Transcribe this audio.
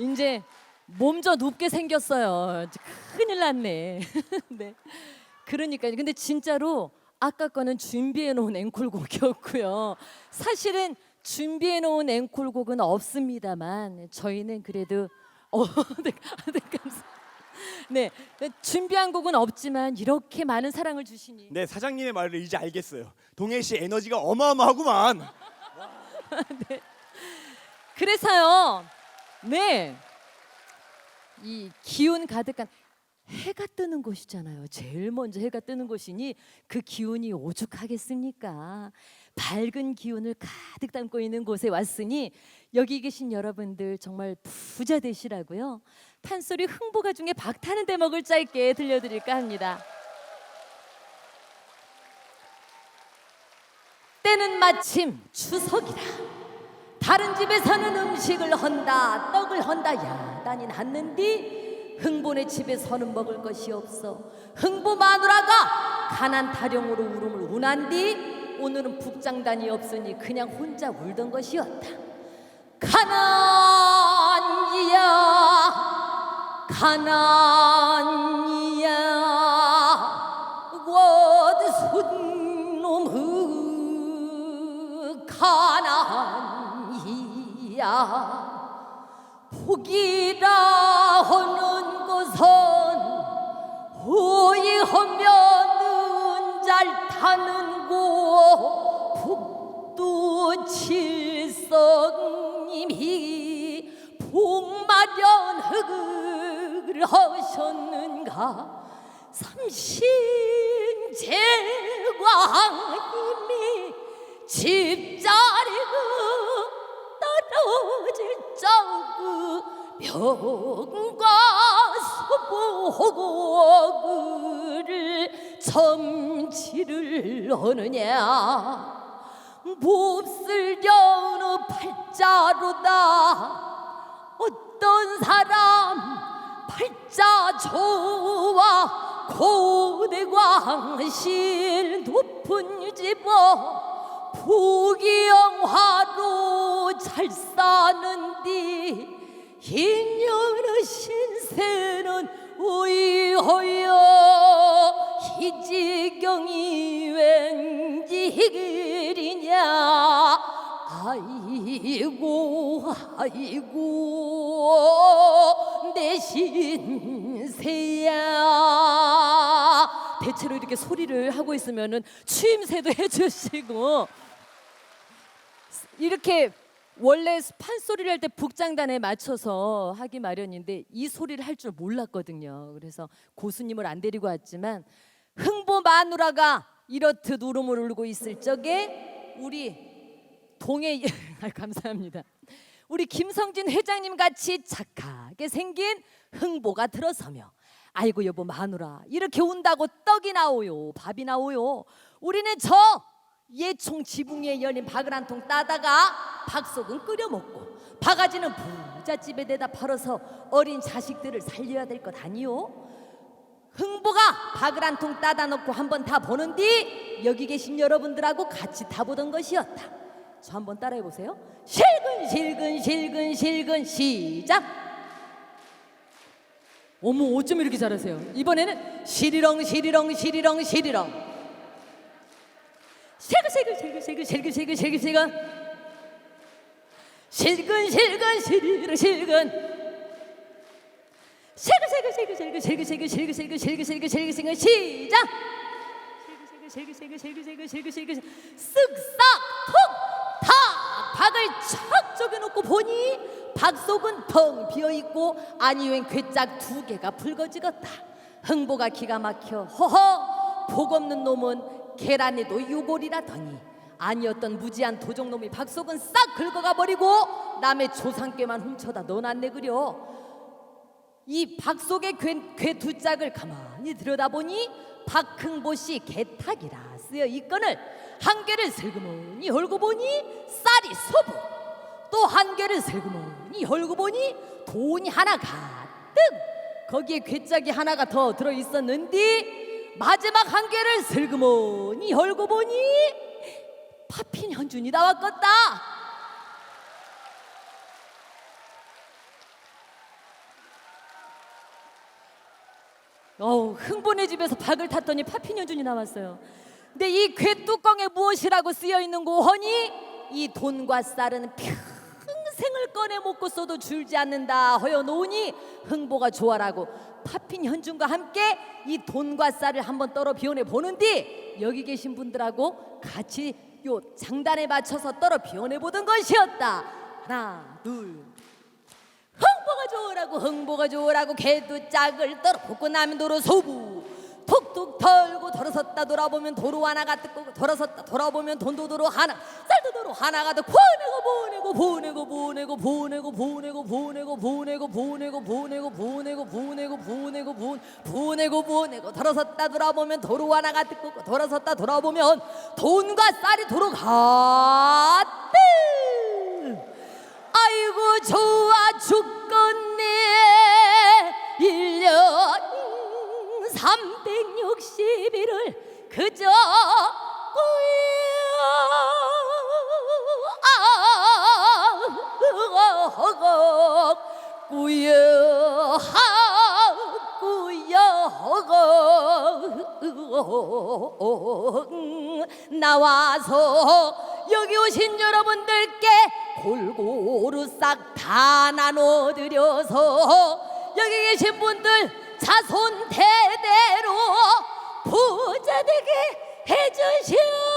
이제 몸져 눕게 생겼어요. 큰일 났네. 네. 그러니까 근데 진짜로 아까 거는 준비해 놓은 앵콜곡이었고요. 사실은 준비해 놓은 앵콜곡은 없습니다만 저희는 그래도 어, 네, 네, 감사. 네, 준비한 곡은 없지만 이렇게 많은 사랑을 주시니 네 사장님의 말을 이제 알겠어요. 동해 씨 에너지가 어마어마하구만. 그래서요. 네. 이 기운 가득한 해가 뜨는 곳이잖아요. 제일 먼저 해가 뜨는 곳이니 그 기운이 오죽하겠습니까? 밝은 기운을 가득 담고 있는 곳에 왔으니 여기 계신 여러분들 정말 부자 되시라고요. 판소리 흥보가 중에 박타는 대목을 짧게 들려드릴까 합니다. 때는 마침 추석이라 다른 집에서는 음식을 헌다 떡을 헌다 야단이 났는디 흥보네 집에서는 먹을 것이 없어. 흥보 마누라가 가난 타령으로 울음을 운한디 오늘은 북장단이 없으니 그냥 혼자 울던 것이었다. 가난이야 가난 가난이야 복이라 하는 것은 호의하면은 잘 타는 곳 북두 칠성님이 복마련을 하셨는가? 삼신제왕님이 집자리가 떨어 질 적그 병과 수보고를 점치를 하느냐? 몹쓸 여느 팔자로다. 어떤 사람 팔자 좋아 고대광실 높은 집어 부귀영화로 잘 사는디 인연의 신세는 의허여 희지경이 왠지 그리냐? 아이고 아이고 내 신세야. 대체로 이렇게 소리를 하고 있으면은 추임새도 해주시고 이렇게 원래 판소리를 할 때 북장단에 맞춰서 하기 마련인데 이 소리를 할 줄 몰랐거든요. 그래서 고수님을 안 데리고 왔지만 흥보 마누라가 이렇듯 울음을 울고 있을 적에 우리 동해 아, 감사합니다. 우리 김성진 회장님 같이 착하게 생긴 흥보가 들어서며 아이고 여보 마누라 이렇게 운다고 떡이 나오요 밥이 나오요 우리는 저 예총 지붕에 열린 박을 한 통 따다가 박속은 끓여 먹고 바가지는 부잣집에 대다 팔아서 어린 자식들을 살려야 될 것 아니요 흥보가 박을 한 통 따다 놓고 한 번 다 보는디 여기 계신 여러분들하고 같이 타보던 것이었다. 저 한번 따라해 보세요. 실근 실근 실근 실근 시작! 어머 어쩜 이렇게 잘하세요? 이번에는 시리렁 시리렁 시리렁 시리렁 세글 세글 세글 세글 세글 세글 실근 실근 시리렁 실근 세글 세글 세글 세글 세글 세글 세글 세글 세글 세글 세글 세글 시작 세글 세글 세글 세글 세글 세글 쓱싹 톡탁 박을 척 쪼개놓고 보니 박 속은 텅 비어 있고 아니웬 괴짝 두 개가 붉어지겠다. 흥보가 기가 막혀 허허 복 없는 놈은 계란에도 유골이라더니 아니었던 무지한 도적놈이 박 속은 싹 긁어가 버리고 남의 조상께만 훔쳐다 넣어놨네 그려. 이 박 속의 괴 두 짝을 가만히 들여다보니 박흥보 씨 개탁이라 쓰여 있건을 한 개를 슬그머니 헐고 보니 쌀이 소부 또 한 개를 슬그머니 헐고 보니 돈이 하나 가득 거기에 괴짝이 하나가 더 들어 있었는데 마지막 한 개를 슬그머니 열고 보니 파핀 현준이 나왔겠다. 어우 흥분의 집에서 박을 탔더니 파핀 현준이 나왔어요. 근데 이 괴뚜껑에 무엇이라고 쓰여 있는 거 허니 이 돈과 쌀은 퓨. 생을 꺼내 먹고 써도 줄지 않는다 허여 놓으니 흥보가 좋아라고 파핀 현준과 함께 이 돈과 쌀을 한번 떨어 비워내 보는디 여기 계신 분들하고 같이 요 장단에 맞춰서 떨어 비워내 보던 것이었다. 하나 둘 흥보가 좋으라고 흥보가 좋으라고 개도 짝을 떨어 볶고 나면 도로 소부 툭툭 털고 돌아섰다 돌아보면 도로 하나가 뜯고 돌아섰다 돌아보면 돈도 도로 하나 쌀도 도로 하나가 더 보내고 보내고 보내고 보내고 보내고 보내고 보내고 보내고 보내고 보내고 보내고 보내고 보내고 보내고 보내고 돌아섰다 돌아보면 도로 하나가 뜯고 돌아섰다 돌아보면 돈과 쌀이 도로 갔대 아이고 좋아 죽 360일을 그저 꾸여 꾸여 꾸여 나와서 여기 오신 여러분들께 골고루 싹 다 나눠드려서 여기 계신 분들 자손 대대로 부자 되게 해주시오.